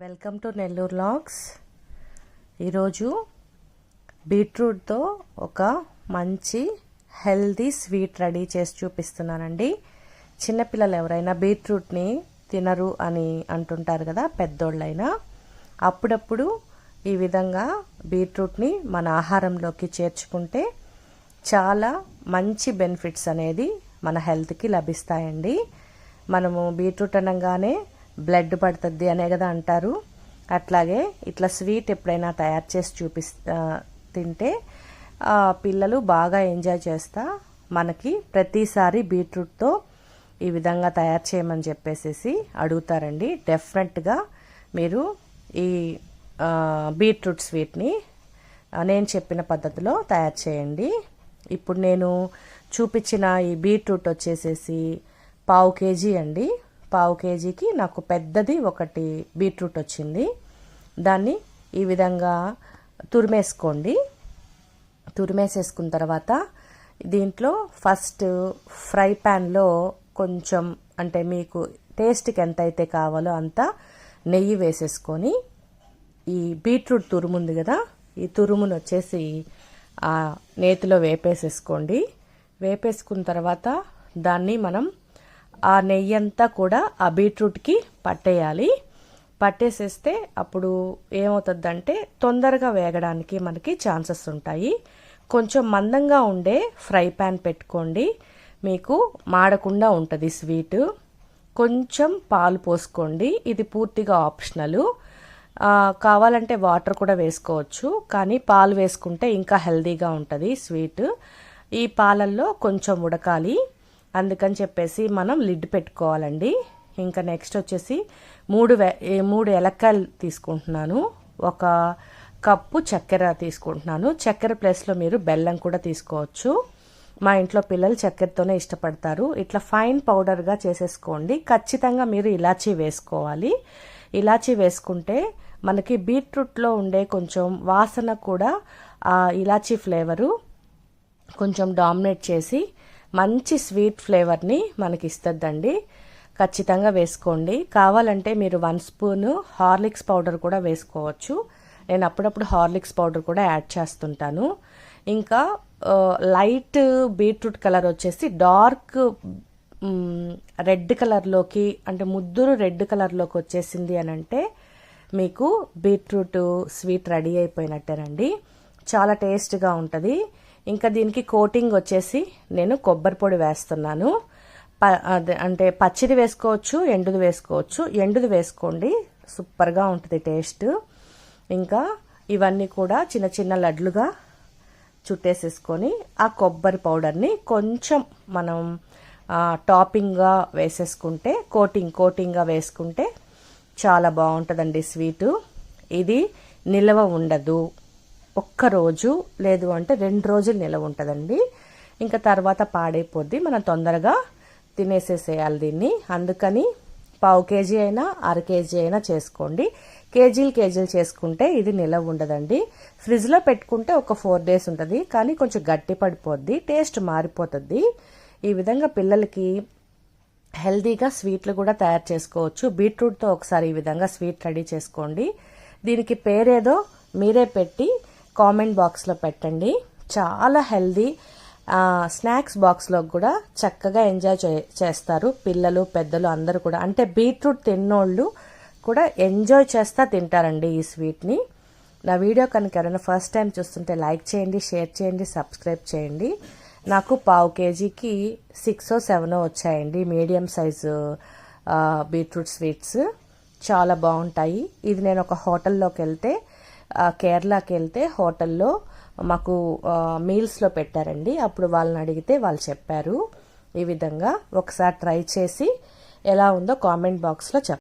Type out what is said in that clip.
Welcome to Nellore logs. ఈరోజు బీట్రూట్తో ఒక మంచి హెల్దీ స్వీట్ రెడీ చేసి చూపిస్తున్నానండి. చిన్నపిల్లలు ఎవరైనా బీట్రూట్ని తినరు అని అంటుంటారు కదా పెద్దోళ్ళైనా. అప్పుడప్పుడు ఈ విధంగా బీట్రూట్ని మన ఆహారంలోకి చేర్చుకుంటే చాలా మంచి బెనిఫిట్స్ అనేది మన హెల్త్కి లభిస్తాయండి. మనము బీట్రూట్ అనగానే బ్లడ్ పడుతుంది అనే కదా అంటారు. అట్లాగే ఇట్లా స్వీట్ ఎప్పుడైనా తయారు చేసి చూపిస్ తింటే పిల్లలు బాగా ఎంజాయ్ చేస్తా. మనకి ప్రతిసారి బీట్రూట్తో ఈ విధంగా తయారు చేయమని చెప్పేసి అడుగుతారండి. డెఫినెట్గా మీరు ఈ బీట్రూట్ స్వీట్ని నేను చెప్పిన పద్ధతిలో తయారు చేయండి. ఇప్పుడు నేను చూపించిన ఈ బీట్రూట్ వచ్చేసేసి పావు కేజీ అండి. పావు కేజీకి నాకు పెద్దది ఒకటి బీట్రూట్ వచ్చింది. దాన్ని ఈ విధంగా తురిమేసుకోండి. తురిమేసేసుకున్న తర్వాత దీంట్లో ఫస్ట్ ఫ్రై ప్యాన్లో కొంచెం అంటే మీకు టేస్ట్కి ఎంత అయితే కావాలో అంత నెయ్యి వేసేసుకొని ఈ బీట్రూట్ తురుము ఉంది కదా ఈ తురుమును వచ్చేసి ఆ నేతిలో వేపేసేసుకోండి. వేపేసుకున్న తర్వాత దాన్ని మనం ఆ నెయ్యి అంతా కూడా ఆ బీట్రూట్కి పట్టేయాలి. పట్టేసేస్తే అప్పుడు ఏమవుతుందంటే తొందరగా వేగడానికి మనకి ఛాన్సెస్ ఉంటాయి. కొంచెం మందంగా ఉండే ఫ్రై ప్యాన్ పెట్టుకోండి. మీకు మాడకుండా ఉంటుంది స్వీటు. కొంచెం పాలు పోసుకోండి. ఇది పూర్తిగా ఆప్షనల్. కావాలంటే వాటర్ కూడా వేసుకోవచ్చు. కానీ పాలు వేసుకుంటే ఇంకా హెల్దీగా ఉంటుంది స్వీట్. ఈ పాలల్లో కొంచెం ఉడకాలి. అందుకని చెప్పేసి మనం లిడ్ పెట్టుకోవాలండి. ఇంకా నెక్స్ట్ వచ్చేసి మూడు వే- మూడు ఎలక్కాయలు తీసుకుంటున్నాను. ఒక కప్పు చక్కెర తీసుకుంటున్నాను. చక్కెర ప్లేస్లో మీరు బెల్లం కూడా తీసుకోవచ్చు. మా ఇంట్లో పిల్లలు చక్కెరతోనే ఇష్టపడతారు. ఇట్లా ఫైన్ పౌడర్గా చేసేసుకోండి. ఖచ్చితంగా మీరు ఇలాచీ వేసుకోవాలి. ఇలాచీ వేసుకుంటే మనకి బీట్రూట్లో ఉండే కొంచెం వాసన కూడా ఆ ఇలాచీ ఫ్లేవరు కొంచెం డామినేట్ చేసి మంచి స్వీట్ ఫ్లేవర్ని మనకి ఇస్తుందండి ఖచ్చితంగా వేసుకోండి. కావాలంటే మీరు వన్ స్పూన్ హార్లిక్స్ పౌడర్ కూడా వేసుకోవచ్చు. నేను అప్పుడప్పుడు హార్లిక్స్ పౌడర్ కూడా యాడ్ చేస్తుంటాను. ఇంకా లైట్ బీట్రూట్ కలర్ వచ్చేసి డార్క్ రెడ్ కలర్లోకి అంటే ముద్దురు రెడ్ కలర్లోకి వచ్చేసింది అని అంటే మీకు బీట్రూట్ స్వీట్ రెడీ అయిపోయినట్టేనండి. చాలా టేస్ట్గా ఉంటుంది. ఇంకా దీనికి కోటింగ్ వచ్చేసి నేను కొబ్బరి పొడి వేస్తున్నాను. ప అదే అంటే పచ్చిది వేసుకోవచ్చు ఎండుది వేసుకోవచ్చు. ఎండుది వేసుకోండి. సూపర్గా ఉంటుంది టేస్ట్. ఇంకా ఇవన్నీ కూడా చిన్న చిన్న లడ్లుగా చుట్టేసేసుకొని ఆ కొబ్బరి పౌడర్ని కొంచెం మనం టాపింగ్గా వేసేసుకుంటే కోటింగ్ కోటింగ్గా వేసుకుంటే చాలా బాగుంటుందండి స్వీటు. ఇది నిల్వ ఉండదు. ఒక్క రోజు లేదు అంటే రెండు రోజులు నిల్వ ఉంటుందండి. ఇంకా తర్వాత పాడైపోద్ది. మనం తొందరగా తినేసేసేయాలి దీన్ని. అందుకని పావు కేజీ అయినా అర కేజీ అయినా చేసుకోండి. కేజీలు కేజీలు చేసుకుంటే ఇది నిలవ ఉండదండి. ఫ్రిడ్జ్లో పెట్టుకుంటే ఒక ఫోర్ డేస్ ఉంటుంది. కానీ కొంచెం గట్టి పడిపోద్ది. టేస్ట్ మారిపోతుంది. ఈ విధంగా పిల్లలకి హెల్దీగా స్వీట్లు కూడా తయారు చేసుకోవచ్చు. బీట్రూట్తో ఒకసారి ఈ విధంగా స్వీట్ రెడీ చేసుకోండి. దీనికి పేరేదో మీరే పెట్టి కామెంట్ బాక్స్లో పెట్టండి. చాలా హెల్దీ స్నాక్స్ బాక్స్లో కూడా చక్కగా ఎంజాయ్ చే చేస్తారు. పిల్లలు పెద్దలు అందరూ కూడా. అంటే బీట్రూట్ తిన్నోళ్ళు కూడా ఎంజాయ్ చేస్తా తింటారండి ఈ స్వీట్ని. నా వీడియో కనుక ఎవరైనా ఫస్ట్ టైం చూస్తుంటే లైక్ చేయండి షేర్ చేయండి సబ్స్క్రైబ్ చేయండి. నాకు పావు కేజీకి సిక్స్ సెవెనో వచ్చాయండి. Medium size beetroot sweets. చాలా బాగుంటాయి. ఇది నేను ఒక హోటల్లోకి వెళ్తే కేరళకి వెళ్తే హోటల్లో మాకు మీల్స్లో పెట్టారండి. అప్పుడు వాళ్ళని అడిగితే వాళ్ళు చెప్పారు. ఈ విధంగా ఒకసారి ట్రై చేసి ఎలా ఉందో కామెంట్ బాక్స్లో చెప్పండి.